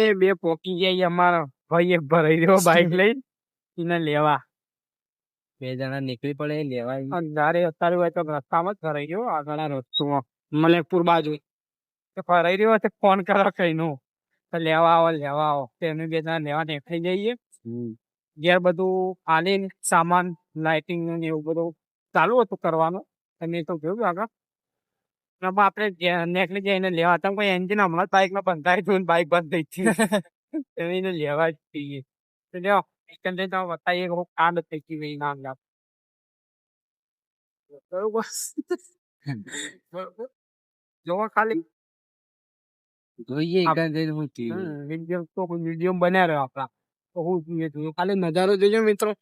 એ બે પોકી જાય અમારો ભાઈ એક ભરાઈ રહ્યો બાઈક લઈને. એને લેવા. બે જણા નીકળી પડે લેવાય અંધારે અત્યારે હોય તો રસ્તામાં જ ભરાઈ ગયો આગળ રસ્તો મલેકપુર બાજુ. તો ભરાઈ રહ્યો તો ફોન કરો કઈ નું તો લેવા આવો લેવા આવો. તેને બે જણા લેવા નીકળી જઈએ. ઘેર બધું આલીને સામાન લાઇટિંગ ને એવું બધું ચાલુ હતું કરવાનું. તમે તો કેવું આગળ. આપણે નેકલી જઈને લેવા. હતા કોઈ એન્જિન હમણાં બાઇકમાં બંધાઈ ગયું બાઇક બંધ થઈ ગઈ એને લેવા જ જઈએ. તો લ્યો એકંદરે તો બતાવીએ કે કામ થઈ ગયું એ નામ બરોબર? બરોબર. ખાલી. જોઈએ એકંદરે હું. વીડિયો તો વીડિયો બન્યા રહ્યો આપણા. તો હું જોઈએ જોયું. ખાલી નજારો જોજો મિત્રો.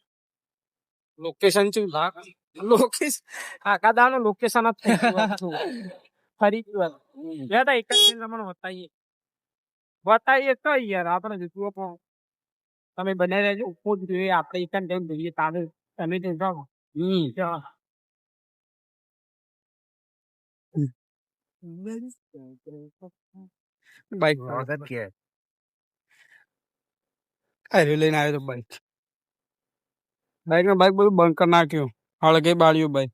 લોકેશન શું? લોકેશન આખા દાનો લોકેશન જ થઈ ગયું. ફરી ગયું હતું. એક જ તમને બતાવીએ. બતાવીએ તો યાર આપણે જુઓ પણ તમે બને રહેજો ઉપર જોઈએ આપણે એક જ ટાઈમ જોઈએ તારે. તમે તો જાઓ. હમ. બાઈક વખત કે? અરે લઈને આવ્યો તો બાઈક બાઈક બાઈક બધું બંધ કરી નાખ્યું. હળગે બાળ્યું બાઈક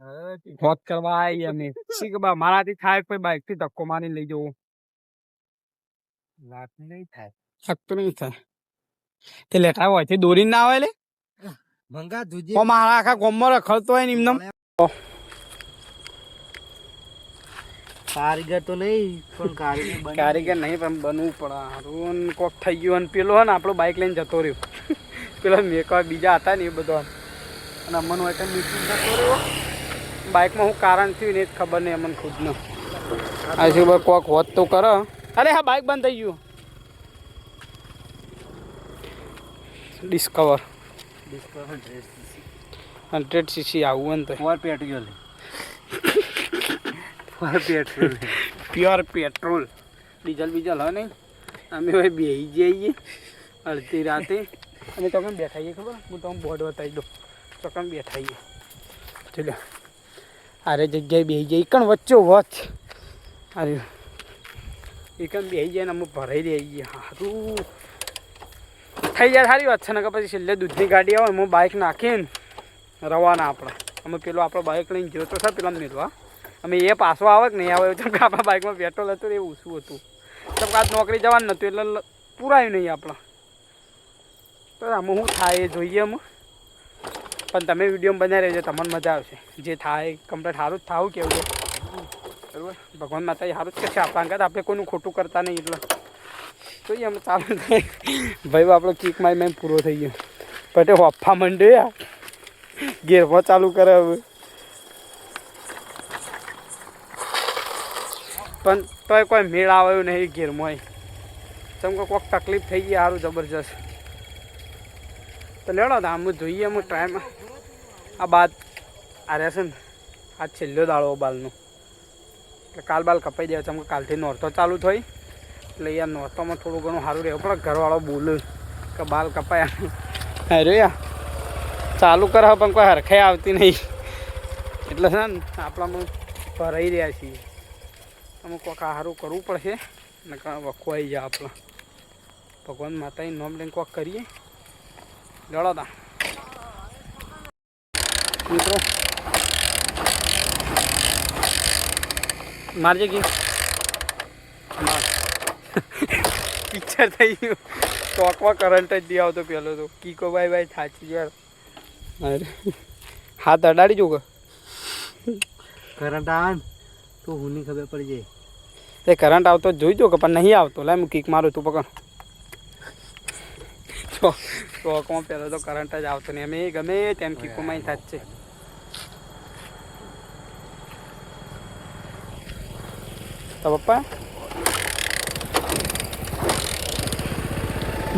હોત કરવા આવી અમે શી ખબર મારાથી થાય કોઈ બાઈકથી ધક્કો મારી લઈ જવું. વાત નહીં થાય. શકતું નહીં થાય. તે લેટા હોય તે દોરી ના આવે લે. મંગા દૂજે ઓ મારા આખા ગોમમાં રખડતો હોય ને એમને. કારીગર તો નહીં પણ કારીગર કારીગર નહીં પણ બનવું પડે ને કોક થઈ ગયું અને પેલો ને આપણો બાઈક લઈને જતો રહ્યો. પેલો મેકવા બીજા હતા ને એ બધો. અને અમને હોય તો મીટિંગ જતો રહ્યો. બાઇકમાં હું કારણ થયું ને એ જ ખબર નહીં અમને ખુદને આ શું ભાઈ કોક હોત તો કરો. અરે હા બાઇક બંધ થઈ ગયું. ડિસ્કવર હંડ્રેડ સીસી આવું હોય ને તો. For petrol for petrol pure petrol diesel Bijal હોય નહીં? અમે હવે બેસી જઈએ અડધી રાતે. અને તમે બેઠાઈએ ખબર? હું તમને બોર્ડ બતાવી દઉં. તો તમે બેઠાઈએ ચલો. આરે જગ્યાએ બેસી જાય. કણ વચ્ચો વચ અરે. એ બેસી જાય ને અમે ભરાઈ દઈએ સારું થઈ જાય સારી વાત છે. ને કે પછી છેલ્લે દૂધની ગાડી આવે હું બાઇક નાખીને રવાના આપણે અમે પેલો આપણો બાઇક લઈને ગયો તો સર પેલા મેળવા અમે એ પાછો આવે કે નહીં આવે? જેમ કે આપણા બાઇકમાં પેટ્રોલ હતું એ ઓછું હતું. જેમ કે નોકરી જવાનું નહોતું એટલે પૂરાયું નહીં આપણા તો આમાં શું થાય એ જોઈએ અમે પણ તમે વીડિયો બનાવી રહેજો, તમને મજા આવશે. જે થાય કમ્પ્લેટ સારું જ થાવું કેવું છે. બરાબર? ભગવાન માતા સારું જ કરશે. આપણા અંગત આપણે કોઈનું ખોટું કરતા નહીં એટલે. જોઈએ અમે ચાલુ થાય. ભાઈ આપણો કીક મારી મેં પૂરો થઈ ગયો. પટે હોફા આ ગેરમાં ચાલુ કરે હવે. પણ તોય કોઈ મેળ આવ્યો નહીં ગેરમાં જેમ કે કોઈક તકલીફ થઈ ગઈ, સારું, જબરજસ્ત. તો લેડો તો આમ જોઈએ અમુક ટ્રાયમાં આ બાદ આ રહેશે ને, આ છેલ્લો દાળો બાલનો એટલે કાલ બાલ કપાઈ જાય છે અમુક કાલથી નોરતો ચાલુ થઈ. એટલે યાર નોરતોમાં થોડું ઘણું સારું રહેવું પડે, ઘરવાળો બોલે કે બાલ કપાયા અરે યાર. ચાલુ કરે પણ કોઈ હરખાઈ આવતી નહીં. એટલે છે ને, આપણામાં ભરાઈ રહ્યા છીએ. અમુક કોઈક સારું કરવું પડશે ને વખવાઈ જાય આપણા. ભગવાન માતાની નોમ લઈને કોક કરીએ. તા મિત્રો મારજે કી પિક્ચર થઈ ગયું. ચોકમાં કરંટ જ દે આવતો પેલો તો. કીકો ભાઈ ભાઈ થાચી યાર. અરે. હાથ અડાડી જો કરંટ આવે તો હું ની ખબર પડી જાય. એ કરંટ આવતો જોઈ જો કે પણ નહીં આવતો. લાય હું કિક મારું તું પકડ. ચોકમાં પહેલો તો કરંટ જ આવતો નહીં. અમે ગમે તેમ કિકોમાં થાય છે. તો પપ્પા?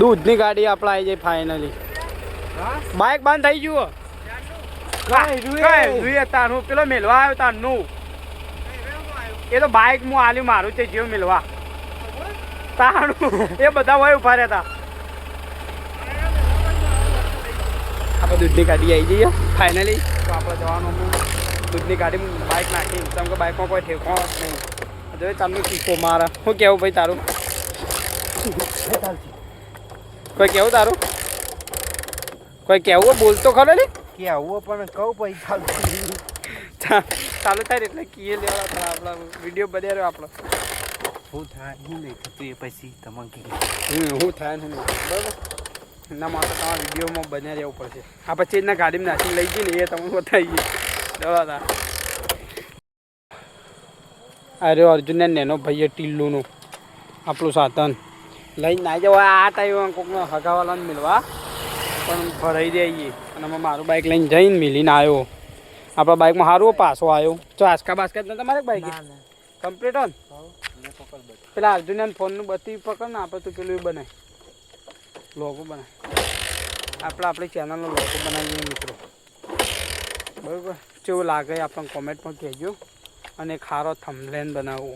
દૂધની ગાડી આપણે આવી જાય ફાઇનલી બાઇક બંધ થઈ ગયું તારું પેલો મેલવા આવ્યો તારનું. એ તો બાઇક હું આલ્યું મારું તે જેવું મેલવા. તારું એ બધા હોય ઊભા રહેતા. આપણે દૂધની ગાડી આવી જઈએ ફાઇનલી તો આપણે જવાનું હતું. દૂધની ગાડી બાઇક નાખી. કેમ કે બાઇકમાં કોઈ ઠેકો નહીં. જો તમને શીખો મારા. શું કહેવું ભાઈ તારું? કોઈ કેવું તારું? કોઈ કેવું બોલતો ખરો ને? કે આવું પણ કહું ભાઈ ચાલુ થાય એટલે કીએ લેવા આપણા આપણા વીડિયો બધા રહ્યો આપણો. શું થાય શું નહીં થતું એ પછી તમને શું થાય નહીં. બરાબર. એના માટે તમારા વિડીયોમાં બન્યા રહેવું પડશે. આ પછી એના ગાડીમાં નાખી લઈ જઈએ ને એ તમને બતાવીએ દવા અરે અર્જુન ને નેનો ભાઈએ ટીલ્લુનું. આપણું સાધન. લઈને ના જવા આ ટાઈમ કોકનો હગાવાલાને મિલવા. પણ ભરાઈ જઈએ અને અમે મારું બાઇક લઈને જઈને મિલીને આવ્યો. આપણા બાઇકમાં સારું પાછો આવ્યો. તો આસકા બાસ્કા જ તમારે બાઇક કમ્પ્લીટ હોય પેલા અર્જુન ફોનનું બત્તી પકડ ને આપણે તો પેલું એ બનાય. લોગો બનાય. આપણે આપણી ચેનલનો લોગો બનાવીએ મિત્રો. બરાબર? કેવું લાગે આપણને કોમેન્ટમાં કહેજો. અને ખારો થમલેન બનાવવો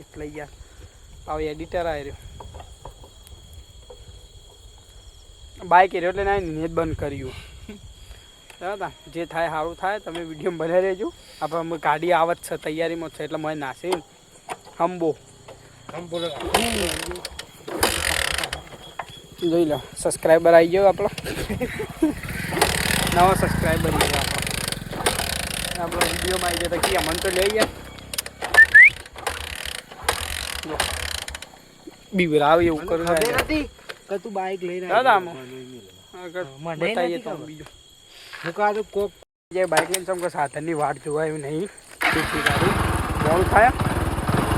એટલે યાર આવો એડિટર આવી રહ્યો. બાઇક એર્યો એટલે ના નિયત બંધ કર્યું. બરાબર? જે થાય સારું થાય તમે વીડિયો બનાવી રહેજો. આપણે અમે ગાડી આવત છે તૈયારીમાં છે એટલે મને નાસી હંબો. બોલો જોઈ લો સબસ્ક્રાઈબર આવી ગયો આપણો. નવો સબસ્ક્રાઈબર ગયો આપણો. આપણો વિડીયોમાં આવી ગયો તો કે અમન તો લઈ ગયા બીવરાવ એવું કરું નથી કે તું બાઈક રહ્યા દાદા. બતાવીએ તો બીજું. હું તો કોક જે બાઇક લઈને ચમકો સાધનની વાટ જોવાયું નહીં. બીજી ગાડી થાય.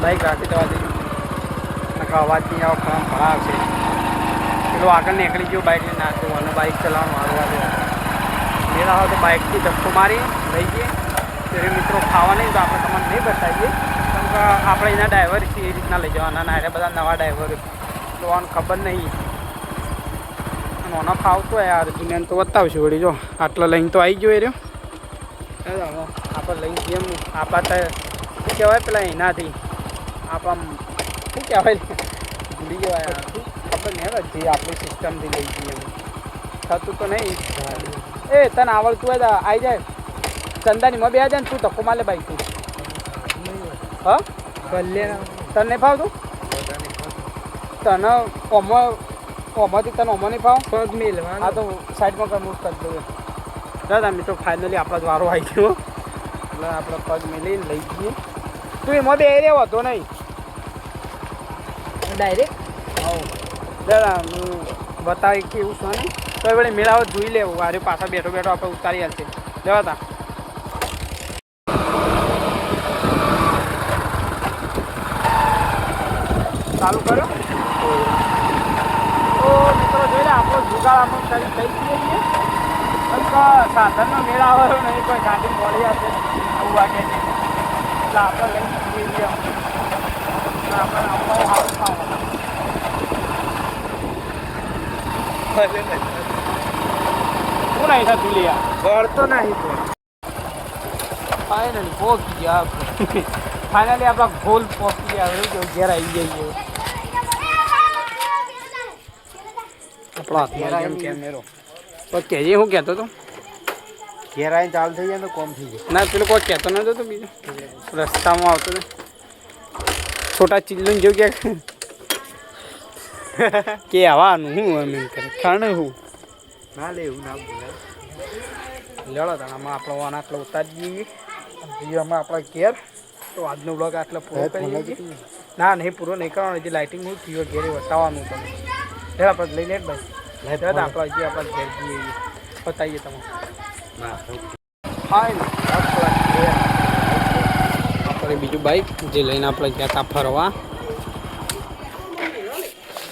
બાઇક રાખી દેવા દઈએ અવાજ નહીં આવો ખરાબ ખરાબ છે આગળ નીકળી ગયો બાઇક લઈને. નાખતો અને બાઇક ચલાવવાનું દો મેળા હોય તો. બાઇકથી ધક્કો મારી લઈ જઈએ ત્યારે મિત્રો ખાવા નહીં તો આપણે તમને નહીં બતાવીએ. કેમ કે આપણે એના ડ્રાઈવર છીએ એ રીતના લઈ જવાના. ના બધા નવા ડ્રાઈવર જોવાનું ખબર નહીં. નોનો ફાવતો યાર દુનિયાને તો બતાવશું વળી જો. આટલા લઈને તો આવી ગયો એ રહ્યો. આપણે લઈને જેમ આપણા તો શું કહેવાય પેલા એનાથી. આપણા શું કહેવાય? ભૂલી જવાય ખબર નહીં જે આપણી સિસ્ટમથી લઈ જઈએ થતું તો નહીં. એ તને આવડતું હોય તો આવી જાય. ચંદાનીમાં બે જાય ને તું ધક્કો બાઈક તું હા? તને નહીં ફાવતું? તને ઓમો ઓમાંથી તને ઓમો નહીં ફાવ? પગ મિલ આ તો સાઈડમાં કઈ મૂવ કરી દઉં દાદા મિત્રો ફાઇનલી આપણો જ વારો આવી ગયો. એટલે આપણે પગ મિલી લઈ જઈએ. તું એમાં બે રહ્યો હતો નહીં. ડાયરેક્ટ બતાવી કે એવું છે નહીં તો એ વળી મેળાવો જોઈ લેવું આજે પાછા બેઠો બેઠો આપણે ઉતારી આવશે જવા તા. ચાલુ કર્યો? તો મિત્રો જોઈ લે, આપણો જુગાડ આપણો કરી થઈ જઈએ છીએ. કંઈક સાધનનો મેળાવો નહીં, કોઈ ગાડી મળી હશે. આવું વાગે છે. એટલે આપણે લઈ જઈએ આપણે આવવાનું આપણે આપણો હાથ ખાવાનો શું નહીં થતું લ્યા બળતો નહીં તો ફાઇનલી પહોંચી ગયા ફાઇનલી આપણા ગોલ પહોંચી ગયા. હવે જો ઘેર આવી જઈએ આપણો હાથમાં કેમ કેમેરો તો કહેજે હું કહેતો હતો ઘેર આવીને ચાલુ થઈ જાય તો. કોમ થઈ જાય ના, પેલો કોઈ કહેતો નતો તો બીજો. રસ્તામાં આવતો હતો છોટા ચિલ્લું જેવું કે. કે આવવાનું હું એમ એમ કરે. ખાણે હું? ના લે એવું ના બોલાય તણ તાણામાં આપણો વાન આટલો ઉતારી દઈએ. અમે આપણા ઘેર. તો આજનો બ્લોગ આટલો પૂરો કરી દઈએ ના નહીં પૂરો નહીં કરવાનો. જે લાઇટિંગ હું થયો ઘેરે બતાવવાનું તમે લે આપણે લઈ લે ભાઈ લે આપણે હજી આપણા ઘેર જઈએ. બતાવીએ તમે હાય આપણે બીજું બાઈક જે લઈને આપણે ગયા હતા ફરવા.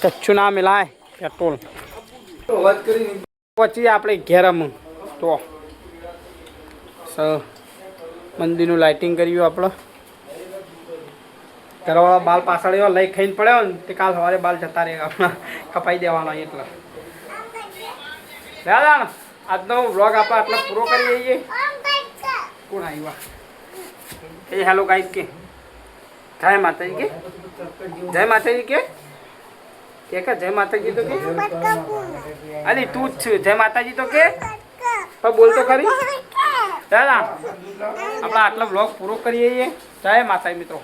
કચ્છું ના મિલાય પેટ્રોલ. પછી આપણે ઘેરમ. તો સ મંદિરનું લાઇટિંગ કર્યું આપણે. ઘરવાળા બાલ પાછળ એવા લઈ ખાઈને પડ્યો ને તે કાલ સવારે બાલ જતા રહે આપણા કપાઈ દેવાના એટલે. દાદા આજનો વ્લોગ આપણે આટલો પૂરો કરી દઈએ. કોણ આવ્યા? એ હેલો ગાઈસ કે. જય માતાજી કે? જય માતાજી કે? કે કે જય માતાજી તો કે? અલી તું જ છું. જય માતાજી તો કે? પણ બોલ તો ખરી. દાદા આપણે આટલો વ્લોગ પૂરો કરીએ જય માતાજી મિત્રો.